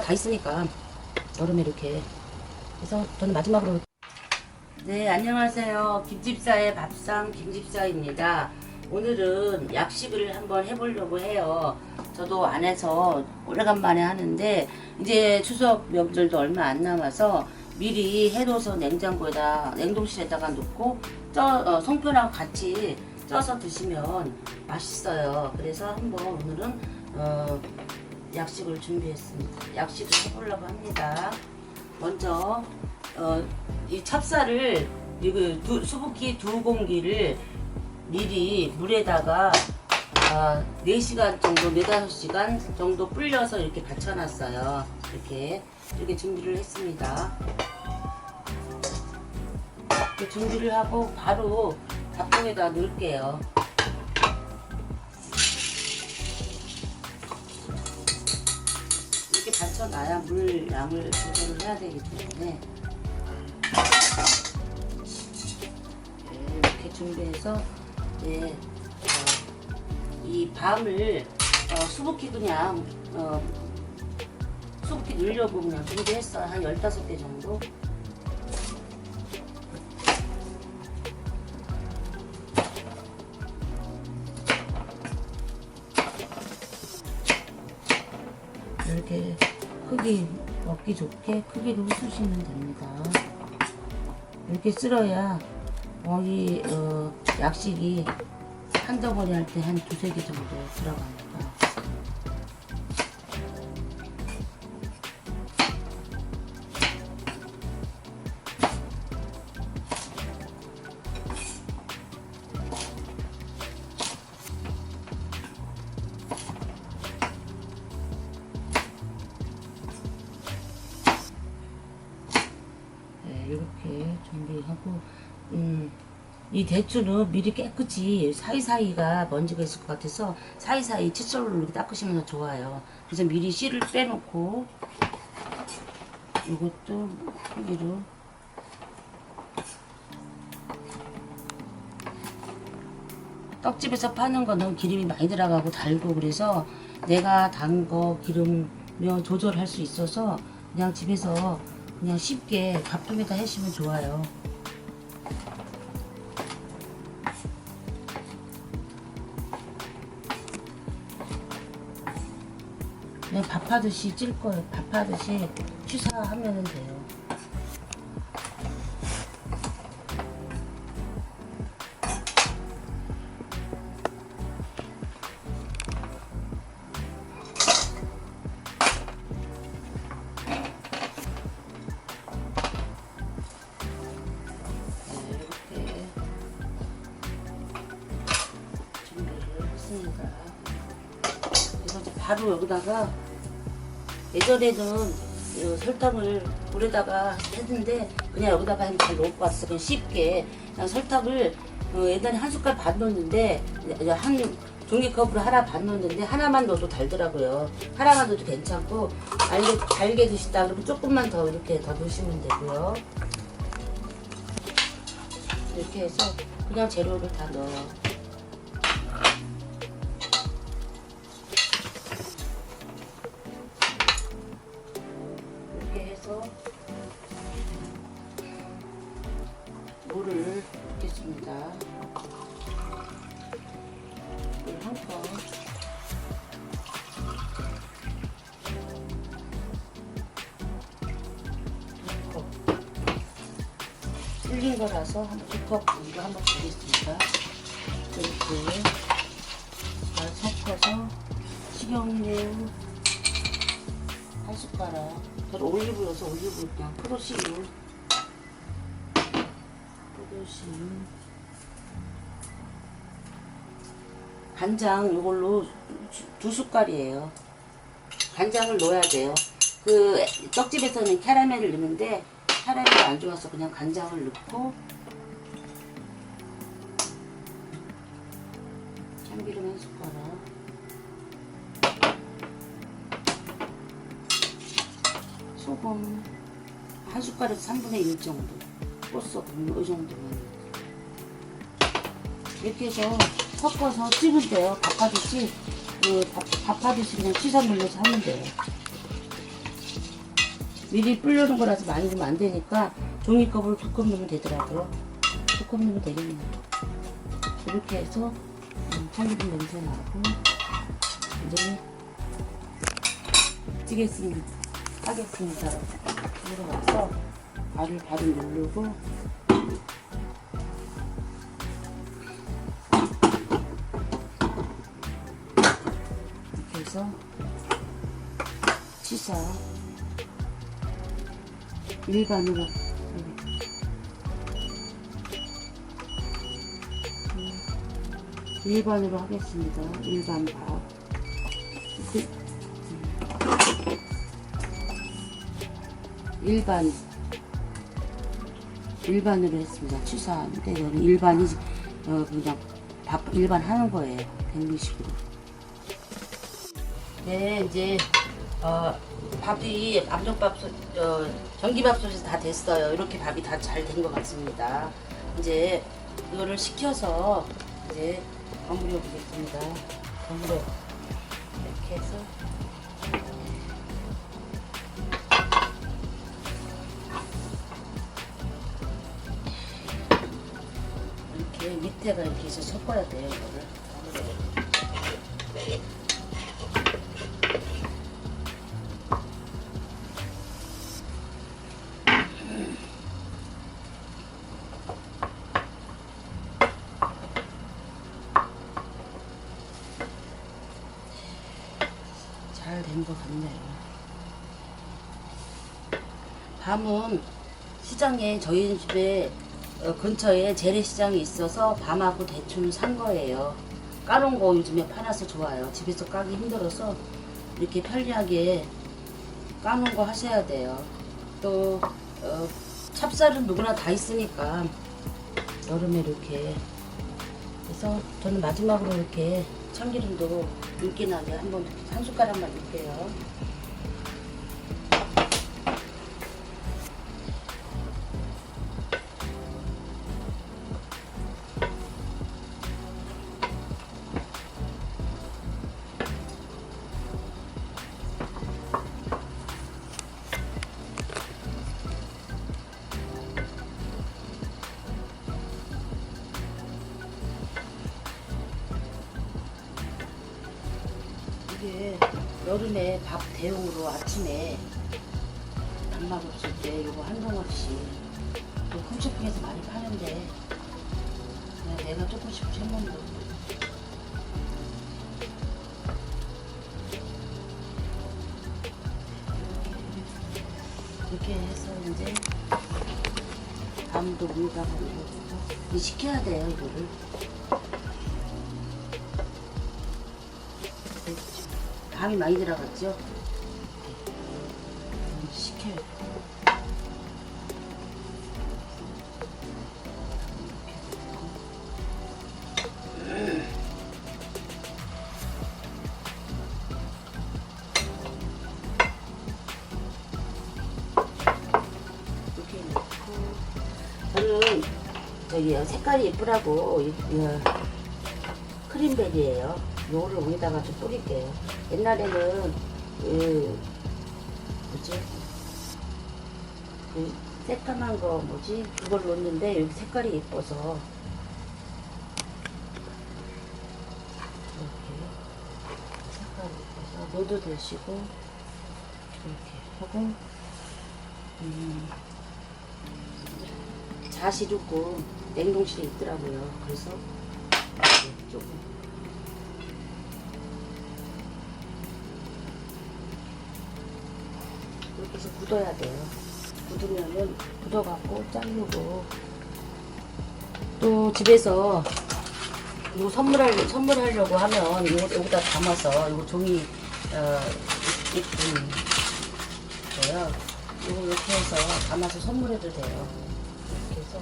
다 있으니까 여름에 이렇게 그래서 저는 마지막으로 네 안녕하세요. 김집사의 밥상 김집사입니다. 오늘은 약식을 한번 해보려고 해요. 저도 안에서 오래간만에 하는데 이제 추석 명절도 얼마 안 남아서 미리 해둬서 냉장고에다 냉동실에다가 놓고 쪄 어, 송편하고 같이 쪄서 드시면 맛있어요. 그래서 한번 오늘은 어, 약식을 준비했습니다. 약식을 해보려고 합니다. 먼저 어, 이 찹쌀을 이거 두, 수북히 두 공기를 미리 물에다가 아, 4시간 정도, 4, 5시간 정도 불려서 이렇게 받쳐놨어요. 이렇게, 이렇게 준비를 했습니다. 이렇게 준비를 하고 바로 밥통에다 넣을게요. 쳐놔야 물 양을 조절을 해야 되기 때문에 네, 이렇게 준비해서 네, 어, 이 밤을 어, 수북히 그냥 어, 수북히 넣으려고 그냥 준비했어요. 한 15개 정도. 크기 먹기 좋게 크기로 쑤시면 됩니다. 이렇게 쓸어야 거기 어, 약식이 한 덩어리 할 때 한 두세 개 정도 들어갑니다. 하고 음, 이 대추는 미리 깨끗이 사이사이가 먼지가 있을 것 같아서 사이사이 칫솔로 이렇게 닦으시면 좋아요. 그래서 미리 씨를 빼놓고 이것도 크기로 떡집에서 파는 거는 기름이 많이 들어가고 달고 그래서 내가 단 거 기름면 조절할 수 있어서 그냥 집에서 그냥 쉽게 밥통에다 해시면 좋아요. 밥하듯이 찔 거예요. 밥하듯이 취사하면 돼요. 네, 바로 여기다가 예전에는 이 설탕을 물에다가 했는데 그냥 여기다가 하면 잘 녹고 왔어. 그냥 쉽게 그냥 설탕을 어, 예전에 한 숟갈 반 넣었는데 한 종이컵으로 하나 반 넣었는데 하나만 넣어도 달더라고요. 하나만 넣어도 괜찮고 알게 달게 드시다 그러면 조금만 더 이렇게 더 넣으시면 되고요. 이렇게 해서 그냥 재료를 다 넣어요. 물을 붓겠습니다. 물한 컵. 틀린 거라서 한두컵 정도 한번 부겠습니다. 이렇게 잘 섞어서 식용유 한 숟가락. 저는 올리브여서 올리브 그냥 프로시유. 프로시유. 간장 이걸로 두 숟갈이에요. 간장을 넣어야 돼요. 그 떡집에서는 캐러멜을 넣는데 캐러멜이 안 좋아서 그냥 간장을 넣고 참기름 한 숟가락 소금 한 숟갈에서 3분의 1 정도 꽃소금 이 정도만 이렇게 해서 섞어서 찌면 돼요 밥하듯이 그 밥, 밥하듯이 그냥 씻어 물려서 하면 돼요 미리 불려놓은 거라서 많이 넣으면 안 되니까 종이컵을 두컵 넣으면 되더라고요. 두컵 넣으면 되겠네요. 이렇게 해서 음, 참기름 냄새 나고 이제 찌겠습니다. 하겠습니다. 들어가서 발을 발을 누르고 이렇게 해서 치사 일반으로 음, 일반으로 하겠습니다. 일반 밥. 그, 음. 일반 일반으로 했습니다. 취사인데 여기 일반이 어, 그냥 밥 일반 하는 거예요. 백미식으로. 네, 이제 어, 밥이 압력밥솥, 어, 전기밥솥이 다 됐어요. 이렇게 밥이 다 잘 된 것 같습니다. 이제 이거를 식혀서 이제 버무려 보겠습니다. 버무려 이렇게 해서 밑에가 이렇게 해서 섞어야 돼요. 이거를. 잘 된 것 같네요. 밤은 시장에 저희 집에 어, 근처에 재래시장이 있어서 밤하고 대충 산 거예요. 까놓은 거 요즘에 팔아서 좋아요. 집에서 까기 힘들어서 이렇게 편리하게 까놓은 거 하셔야 돼요. 또 어, 찹쌀은 누구나 다 있으니까 여름에 이렇게 그래서 저는 마지막으로 이렇게 참기름도 윤기 나게 한번 한 숟가락만 넣을게요. 이게 여름에 밥 대용으로 아침에 밥맛 없을 때 이거 한 덩어리씩 또 홈쇼핑에서 많이 파는데 그냥 내가 조금씩 해먹는 거. 이렇게 해서 이제 밤도 물다가 이거 식혀야 돼요 이거를 밤이 많이 들어갔죠? 이렇게 넣고 저는 저기 색깔이 예쁘라고 크림벨이에요. 요거를 위에다가 좀 뿌릴게요. 옛날에는 그 뭐지? 그 새까만 거 뭐지? 그걸 넣었는데 여기 색깔이 예뻐서 이렇게 색깔이 예뻐서 넣어도 되시고 이렇게 하고 음, 잣이 조금 냉동실에 있더라고요. 그래서 조금 해서 굳어야 돼요. 굳으면은 굳어갖고 자르고 또 집에서 이거 선물할 선물하려고 하면 이거 여기다 담아서 이거 종이 어 예쁜 거요. 이거 이렇게 해서 담아서 선물해도 돼요. 이렇게 해서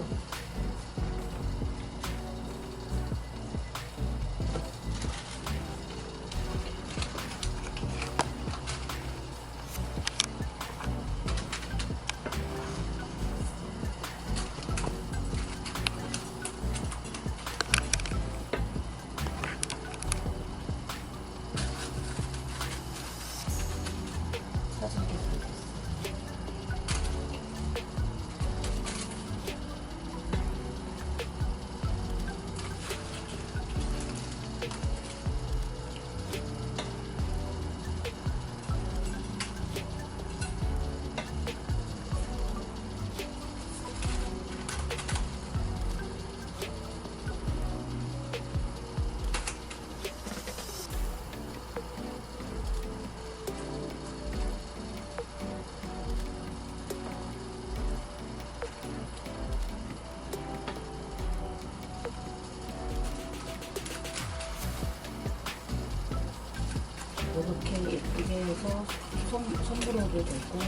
해서 손, 손으로도 되고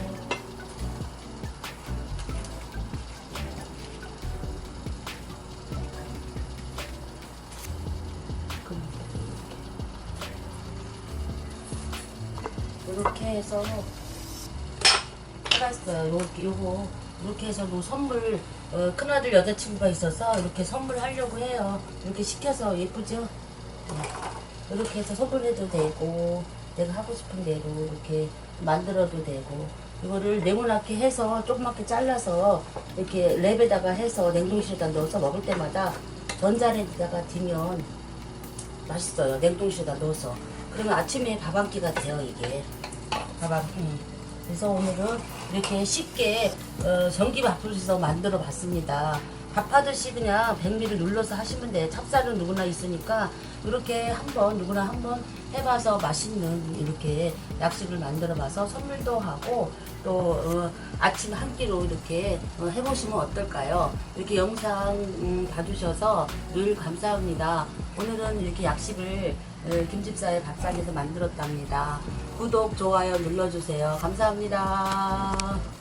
이렇게 해서 해봤어요. 요, 요거 이렇게 해서 뭐 선물 어, 큰아들 여자친구가 있어서 이렇게 선물하려고 해요. 이렇게 시켜서 예쁘죠? 네. 이렇게 해서 선물해도 되고 내가 하고 싶은 대로 이렇게 만들어도 되고 이거를 네모나게 해서 조그맣게 잘라서 이렇게 랩에다가 해서 냉동실에다 넣어서 먹을 때마다 전자레인지다가 뒤면 맛있어요. 냉동실에다 넣어서. 그러면 아침에 밥 한 끼가 돼요, 이게. 밥 한 끼. 그래서 오늘은 이렇게 쉽게 어, 전기밥솥에서 만들어 봤습니다. 밥하듯이 그냥 백미를 눌러서 하시면 돼요. 찹쌀은 누구나 있으니까 이렇게 한번 누구나 한번 해봐서 맛있는 이렇게 약식을 만들어 봐서 선물도 하고 또 어, 아침 한 끼로 이렇게 어, 해보시면 어떨까요? 이렇게 영상 음, 봐주셔서 늘 감사합니다. 오늘은 이렇게 약식을 어, 김집사의 밥상에서 만들었답니다. 구독, 좋아요 눌러주세요. 감사합니다.